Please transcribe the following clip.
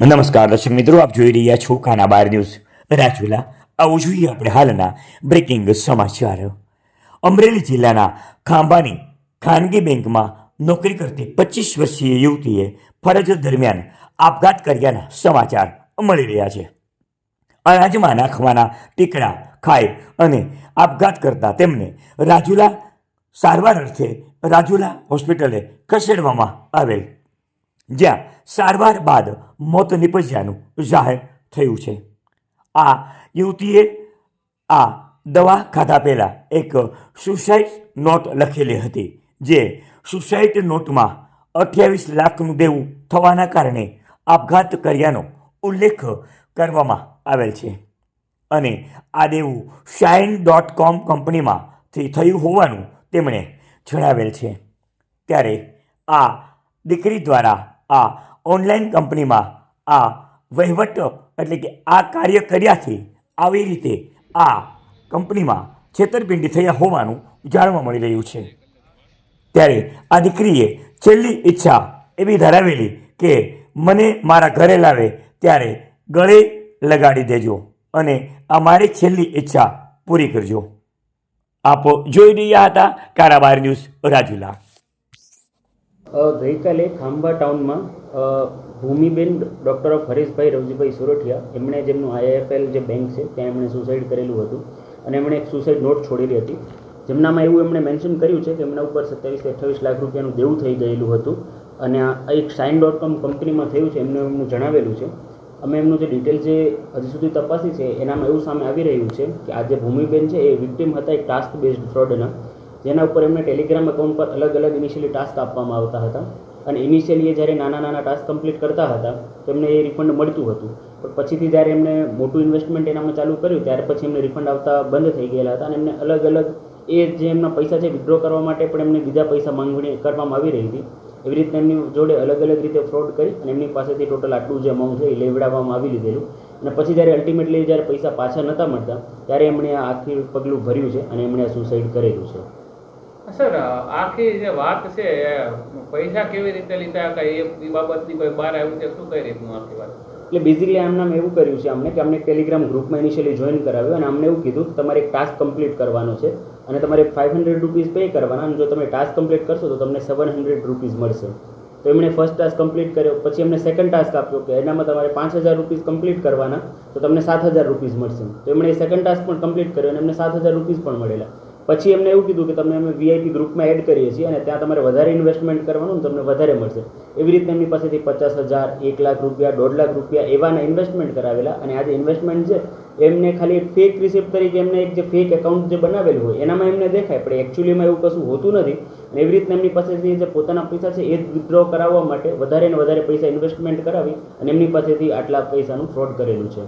નમસ્કાર દર્શક મિત્રો, આપ જોઈ રહ્યા છો ખાના બાર ન્યૂઝ. રાજુલા, આવું જોઈએ આપણે હાલના બ્રેકિંગ સમાચાર. અમરેલી જિલ્લાના ખાંભાની ખાનગી બેંકમાં નોકરી કરતી પચીસ વર્ષીય યુવતીએ ફરજ દરમિયાન આપઘાત કર્યાના સમાચાર મળી રહ્યા છે. અનાજમાં નાખવાના ટીકડા ખાઈ અને આપઘાત કરતા તેમને રાજુલા સારવાર અર્થે રાજુલા હોસ્પિટલે ખસેડવામાં આવેલ. જ્યાં સારવાર બાદ મોત નિપજ્યાનું જાહેર થયું છે. આ યુવતીએ આ દવા ખાધા પહેલાં એક સુસાઇડ નોટ લખેલી હતી, જે સુસાઇડ નોટમાં અઠ્યાવીસ લાખનું દેવું થવાના કારણે આપઘાત કર્યાનો ઉલ્લેખ કરવામાં આવેલ છે. અને આ દેવું શાઇન ડોટ કોમ કંપનીમાંથી થયું હોવાનું તેમણે જણાવેલ છે. ત્યારે આ દીકરી દ્વારા આ ઓનલાઈન કંપનીમાં આ વહીવટ એટલે કે આ કાર્ય કર્યાથી આવી રીતે આ કંપનીમાં છેતરપિંડી થયા હોવાનું જાણવા મળી રહ્યું છે. ત્યારે આ દીકરીએ છેલ્લી ઈચ્છા એવી ધરાવેલી કે મને મારા ઘરે લાવે ત્યારે ગળે લગાડી દેજો અને આ મારી છેલ્લી ઈચ્છા પૂરી કરજો. આપ જોઈ રહ્યા હતા કારાબાર ન્યૂઝ રાજુલા. ગઈકાલે ખાંભા ટાઉનમાં ભૂમિબેન ડૉક્ટર ઓફ હરીશભાઈ રવજીભાઈ સુરઠિયા, એમણે જેમનું આઈઆઈએફએલ જે બેંક છે, ત્યાં એમણે સુસાઇડ કરેલું હતું અને એમણે એક સુસાઇડ નોટ છોડેલી હતી. જેમનામાં એવું એમણે મેન્શન કર્યું છે કે એમના ઉપર સત્યાવીસ અઠ્ઠાવીસ લાખ રૂપિયાનું દેવું થઈ ગયેલું હતું અને આ એક સાઇન ડોટ કોમ કંપનીમાં થયું છે, એમને, એમનું જણાવેલું છે. અમે એમનું જે ડિટેલ જે હજી સુધી તપાસી છે, એનામાં એવું સામે આવી રહ્યું છે કે આ જે ભૂમિબેન છે, એ વિક્ટિમ હતા એક ટાસ્ક બેઝડ ફ્રોડના. જેના ઉપર એમને ટેલિગ્રામ એકાઉન્ટ પર અલગ અલગ ઇનિશિયલી ટાસ્ક આપવામાં આવતા હતા. અને ઇનિશિયલી એ જ્યારે નાના નાના ટાસ્ક કમ્પ્લીટ કરતા હતા, તો એમને એ રિફંડ મળતું હતું. પણ પછીથી જ્યારે એમને મોટું ઇન્વેસ્ટમેન્ટ એનામાં ચાલુ કર્યું, ત્યાર પછી એમને રિફંડ આવતા બંધ થઈ ગયેલા હતા અને એમને અલગ અલગ એ જે એમના પૈસા છે વિડ્રો કરવા માટે પણ એમને બીજા પૈસા માંગણી કરવામાં આવી રહી હતી. એવી રીતના એમની જોડે અલગ અલગ રીતે ફ્રોડ કરી અને એમની પાસેથી ટોટલ આટલું જે અમાઉન્ટ છે એ લેવડાવવામાં આવી લીધેલું. અને પછી જ્યારે અલ્ટિમેટલી જ્યારે પૈસા પાછા નહોતા મળતા, ત્યારે એમણે આ આખી પગલું ભર્યું છે અને એમણે આ સુસાઇડ કરેલું છે. સર, આખી જે વાત છે પૈસા કેવી રીતે લીધા કઈ એ બાબતની કોઈ બહાર આવ્યું છે, શું કઈ રીતનું આખી વાત? એટલે બેઝિકલી આમનામ એવું કર્યું છે અમને કે અમને ટેલિગ્રામ ગ્રુપમાં ઇનિશિયલી જોઈન કરાવ્યું અને અમને એવું કીધું કે તમારે એક ટાસ્ક કમ્પ્લીટ કરવાનો છે અને તમારે ફાઇવ હંડ્રેડ રૂપીઝ પે કરવાના અને જો તમે ટાસ્ક કમ્પ્લીટ કરશો તો તમને સેવન હંડ્રેડ રૂપીઝ મળશે. તો એમણે ફર્સ્ટ ટાસ્ક કમ્પ્લીટ કર્યો, પછી એમને સેકન્ડ ટાસ્ક આપ્યો કે એનામાં તમારે પાંચ હજાર રૂપીઝ કમ્પ્લીટ કરવાના તો તમને સાત હજાર રૂપીઝ મળશે. તો એમણે સેકન્ડ ટાસ્ક પણ કમ્પ્લીટ કર્યો અને એમને સાત હજાર રૂપીઝ પણ મળેલા. પછી એમને એવું કીધું કે તમને અમે વીઆઈપી ગ્રુપમાં એડ કરીએ છીએ અને ત્યાં તમારે વધારે ઇન્વેસ્ટમેન્ટ કરવાનું તમને વધારે મળશે. એવી રીતે એમની પાસેથી પચાસ હજાર, એક લાખ રૂપિયા, દોઢ લાખ રૂપિયા એવાના ઇન્વેસ્ટમેન્ટ કરાવેલા અને આ ઇન્વેસ્ટમેન્ટ છે, એમને ખાલી ફેક રિસિપ્ટ તરીકે એમને એક જે ફેક એકાઉન્ટ જે બનાવેલું હોય, એનામાં એમને દેખાય, પણ એકચ્યુઅલીમાં એવું કશું હોતું નથી. અને એવી રીતના એમની પાસેથી જે પોતાના પૈસા છે, એ જ વિથડ્રો કરાવવા માટે વધારે ને વધારે પૈસા ઇન્વેસ્ટમેન્ટ કરાવી અને એમની પાસેથી આટલા પૈસાનું ફ્રોડ કરેલું છે.